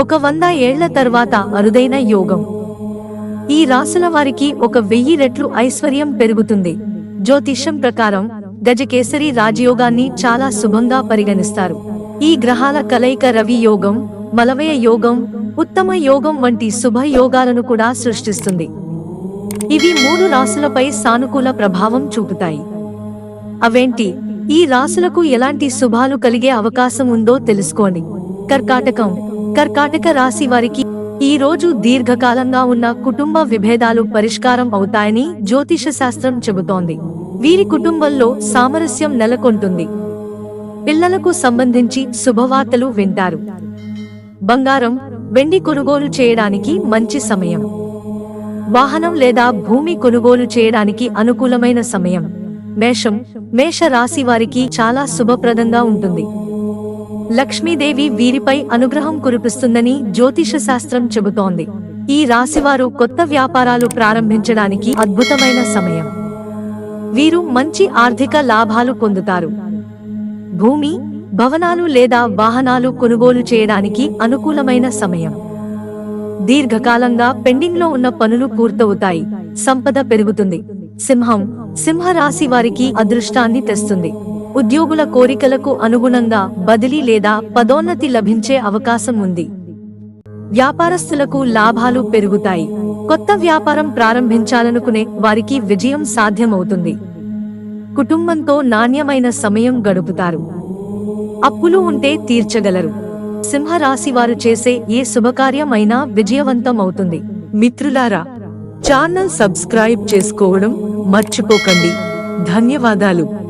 ఒక వంద ఏళ్ళ తర్వాత అరుదైన యోగం. ఈ రాసుల వారికి ఒక వెయ్యి రెట్లు ఐశ్వర్యం పెరుగుతుంది. జ్యోతిష్యం ప్రకారం గజకేసరి రాజయోగాన్ని చాలా శుభంగా పరిగణిస్తారు. ఈ గ్రహాల కలయిక రవి యోగం మలవయ యోగం ఉత్తమ యోగం వంటి శుభ యోగాలను కూడా సృష్టిస్తుంది. ఇవి మూడు రాసులపై సానుకూల ప్రభావం చూపుతాయి. అవేంటి? ఈ రాసులకు ఎలాంటి శుభాలు కలిగే అవకాశం ఉందో తెలుసుకోండి. కర్కాటకం కర్కాటక రాశి వారికి ఈ రోజు దీర్ఘకాలంగా ఉన్న కుటుంబ విభేదాలు పరిష్కారం అవుతాయని జ్యోతిష శాస్త్రం చెబుతోంది. వీరి కుటుంబంలో సామరస్యం నెలకొంటుంది. పిల్లలకు సంబంధించి శుభవార్తలు వింటారు. బంగారం వెండి కొనుగోలు చేయడానికి మంచి సమయం. వాహనం లేదా భూమి కొనుగోలు చేయడానికి అనుకూలమైన సమయం. మేషం మేష రాశి వారికి చాలా శుభప్రదంగా ఉంటుంది. లక్ష్మీదేవి వీరిపై అనుగ్రహం కురిపిస్తుందని జ్యోతిష శాస్త్రం చెబుతోంది. ఈ రాశివారు కొత్త వ్యాపారాలు ప్రారంభించడానికి అద్భుతమైన సమయం. వీరు మంచి ఆర్థిక లాభాలు పొందుతారు. భూమి భవనాలు లేదా వాహనాలు కొనుగోలు చేయడానికి అనుకూలమైన సమయం. దీర్ఘకాలంగా పెండింగ్లో ఉన్న పనులు పూర్తవుతాయి. సంపద పెరుగుతుంది. సింహం సింహ రాశి వారికి అదృష్టాన్ని తెస్తుంది. ఉద్యోగుల కోరికలకు అనుగుణంగా బదిలీ లేదా పదోన్నతి లభించే అవకాశం ఉంది. వ్యాపారస్తులకు లాభాలు పెరుగుతాయి. కొత్త వ్యాపారం ప్రారంభించాలనుకునే వారికి విజయం సాధ్యమవుతుంది. కుటుంబంతో నాణ్యమైన సమయం గడుపుతారు. అప్పులు ఉంటే తీర్చగలరు. సింహరాశి వారు చేసే ఏ శుభకార్యమైనా విజయవంతం అవుతుంది మిత్రులారా ఛానల్ సబ్స్క్రైబ్ చేసుకోవడం మర్చిపోకండి. ధన్యవాదాలు.